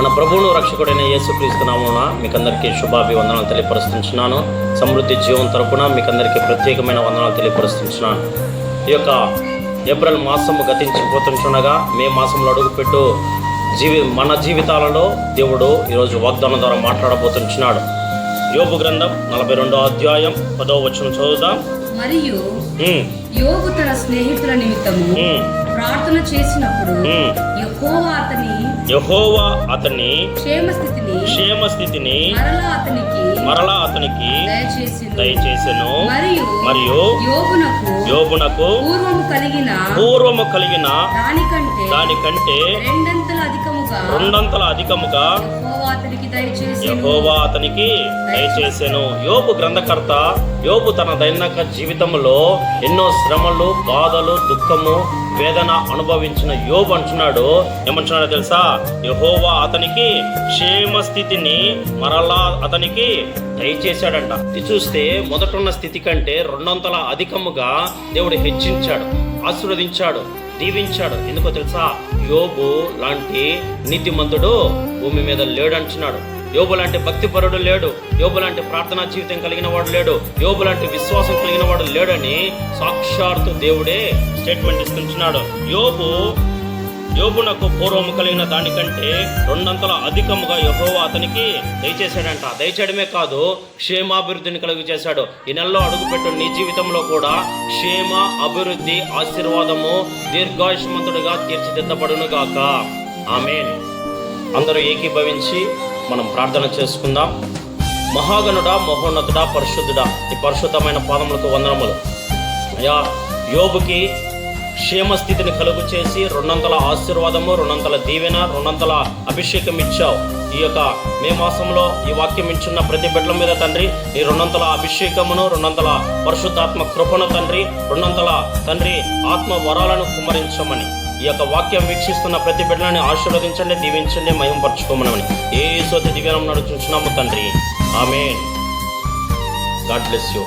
మన ప్రభువును రక్షకుడైన యేసుక్రీస్తు నామమున మీకందరికీ శుభాభివందనాలు తెలియపరుస్తున్నాను సమృద్ధి జీవం తరపున మీకందరికీ ప్రత్యేకమైన వందనాలు తెలియపరుస్తున్నాను ఈ యొక్క ఏప్రిల్ మాసము గతించిపోతుండగా మే మాసంలో అడుగుపెట్టు జీవి మన జీవితాలలో దేవుడు ఈరోజు వాగ్దానం ద్వారా మాట్లాడబోతున్నాడు యోగు గ్రంథం నలభై రెండో అధ్యాయం పదో వచనం చదువుదాం. మరియు యోగు తన స్నేహితుల నిమిత్తము ప్రార్థన చేసినప్పుడు. యెహోవా అతని యెహోవా అతని క్షేమ స్థితిని క్షేమ స్థితిని మరలా అతనికి దయచేసెను. మరియు యోగునకు పూర్వము కలిగిన పూర్వము కలిగిన దానికంటే దానికంటే రెండంతల అధికముగా యెహోవా అతనికి దయచేసెను. యోబు గ్రంథకర్త యోబు తన దైనిక జీవితంలో ఎన్నో శ్రమలు బాధలు దుఃఖము వేదన అనుభవించిన యోబు అంటున్నాడు. ఏమంటున్నాడో తెలుసా? యెహోవా అతనికి క్షేమ స్థితిని మరలా అతనికి దయచేశాడంట. ఇది చూస్తే మొదటున్న స్థితి కంటే రెండొంతల అధికముగా దేవుడు హెచ్చించాడు ఆశీర్వదించాడు దీవించాడు. ఎందుకో తెలుసా? యోబు లాంటి నీతిమంతుడు భూమి మీద లేడు అంటున్నాడు. యోబు లాంటి భక్తిపరుడు లేడు. యోబు లాంటి ప్రార్థనా జీవితం కలిగిన వాడు లేడు. యోబు లాంటి విశ్వాసం కలిగిన వాడు లేడని సాక్షాత్తు దేవుడే స్టేట్మెంట్ ఇస్తున్నాడు యోబు యోగునకు పూర్వము కలిగిన దానికంటే రెండంతల అధికముగా యహోవా అతనికి దయచేశాడంట. దయచేయడమే కాదు క్షేమాభివృద్ధిని కలుగు చేశాడు ఈ నెలలో అడుగుపెట్టు నీ జీవితంలో కూడా క్షేమ అభివృద్ధి ఆశీర్వాదము దీర్ఘాయుష్మంతుడిగా తీర్చిదిద్దబడును గాక ఆమెన్. అందరూ ఏకీభవించి మనం ప్రార్థన చేసుకుందాం. మహాగణుడా మహోన్నతుడా పరిశుద్ధుడా ఈ పరిశుద్ధమైన పాదములకు వందనములు. అయ్యా యోబుకి క్షేమ స్థితిని కలుగు చేసి రెండంతల ఆశీర్వాదము రెండంతల దీవెన రెండంతల అభిషేకం ఇచ్చావు. ఈ యొక్క మే మాసంలో ఈ వాక్యం ఇచ్చున్న ప్రతి బిడ్డల మీద తండ్రి ఈ రెండంతల అభిషేకమును రెండంతల పరిశుద్ధాత్మ కృపను తండ్రి రెండంతల తండ్రి ఆత్మ వరాలను కుమరించమని. ఈ యొక్క వాక్యం వీక్షిస్తున్న ప్రతి బిడ్డలని ఆశీర్వదించండి దీవించండి మయంపరచుకోమనమని ఏ సోతి దివ్యానం నడుచున్నాము తండ్రి. ఆమె గాడ్ బ్లెస్ యూ.